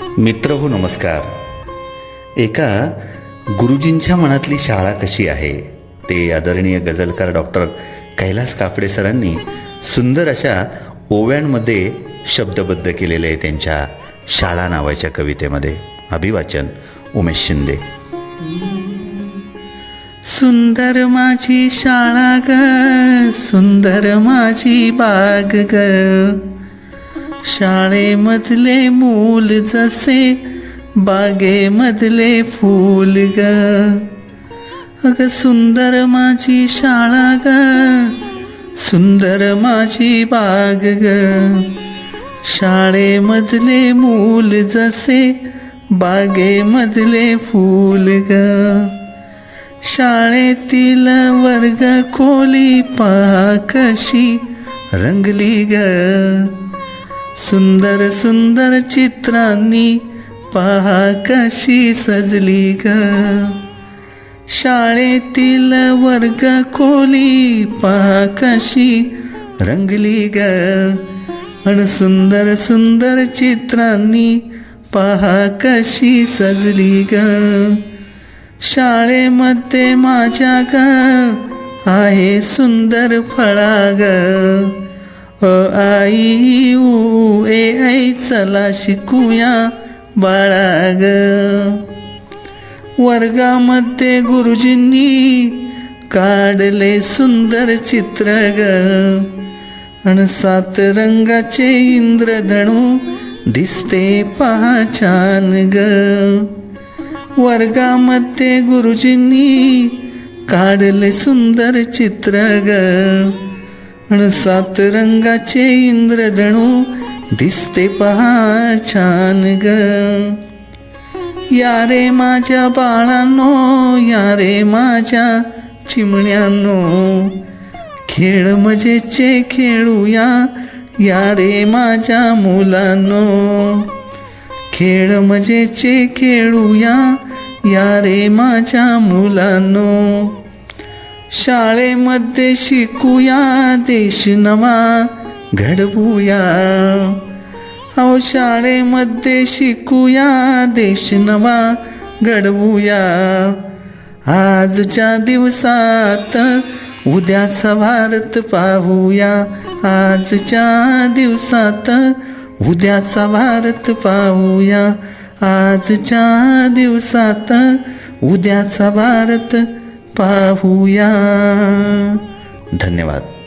मित्र हो नमस्कार. एका गुरुजींच्या मनातली शाळा कशी आहे? ते आदरणीय गझलकार डॉक्टर कैलास कापडे सरांनी सुंदर अशा ओव्यांमध्ये शब्दबद्ध केलेले आहे त्यांच्या शाळा नावाच्या कवितेमध्ये. अभिवाचन उमेश शिंदे. सुंदर माझी शाळा ग सुंदर माझी बाग ग. शाळेमधले मूल जसे बागेमधले फूल ग. अग सुंदर माझी शाळा ग सुंदर माझी बाग ग. शाळेमधले मूल जसे बागेमधले फूल ग. शाळेतील वर्ग खोली पहा कशी रंगली ग. सुंदर सुंदर चित्रांनी पहा कशी सजली ग. शाळेतील वर्ग खोली पहा कशी रंगली ग. आणि सुंदर सुंदर चित्रांनी पहा कशी सजली ग. शाळेमध्ये माझ्या ग आहे सुंदर फळा ग. अ आई ऊ ए ऐ चला शिकूया बाळा ग वर्गामध्ये गुरुजींनी काढले सुंदर चित्र ग आणि सात रंगाचे इंद्रधणू दिसते पहा छान ग वर्गामध्ये गुरुजींनी काढले सुंदर चित्र ग सात रंगाचे इंद्रधणू दिसते पहा छान ग. या रे माझ्या बाळांनो या रे माझ्या चिमण्यानो. खेळ मजेचे खेळूया या रे माझ्या मुलांनो. खेळ मजेचे खेळूया या रे माझ्या मुलांनो. शाळेमध्ये शिकूया देश नवा घडवूया. अहो शाळेमध्ये शिकूया देश नवा घडवूया. आजच्या दिवसात उद्याचा भारत पाहूया. आजच्या दिवसात उद्याचा भारत पाहूया. आजच्या दिवसात उद्याचा भारत पाहूया. धन्यवाद.